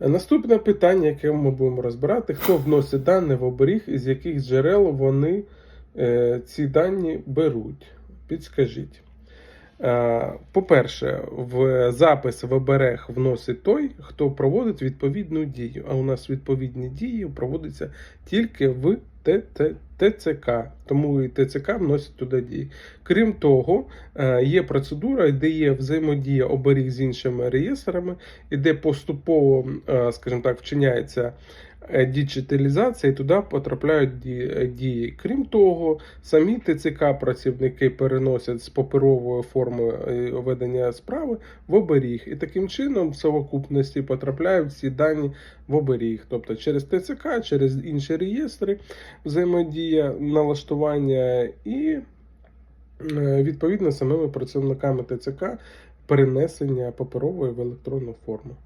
Наступне питання, яке ми будемо розбирати: хто вносить дані в оберіг, з яких джерел вони е, ці дані беруть? Підскажіть. Е, По-перше, в запис в оберег вносить той, хто проводить відповідну дію. А у нас відповідні дії проводяться тільки в ТЦК, тому і ТЦК вносить туди дії. Крім того, е, є процедура, де є взаємодія оберіг з іншими реєстрами, і де поступово, е, скажімо так, вчиняється е, діджиталізація, і туди потрапляють е, дії. Крім того, самі ТЦК працівники переносять з паперової форми е, ведення справи в оберіг. І таким чином в совокупності потрапляють всі дані в оберіг. Тобто через ТЦК, через інші реєстри взаємодія, налаштування і відповідно самими працівниками ТЦК перенесення паперової в електронну форму.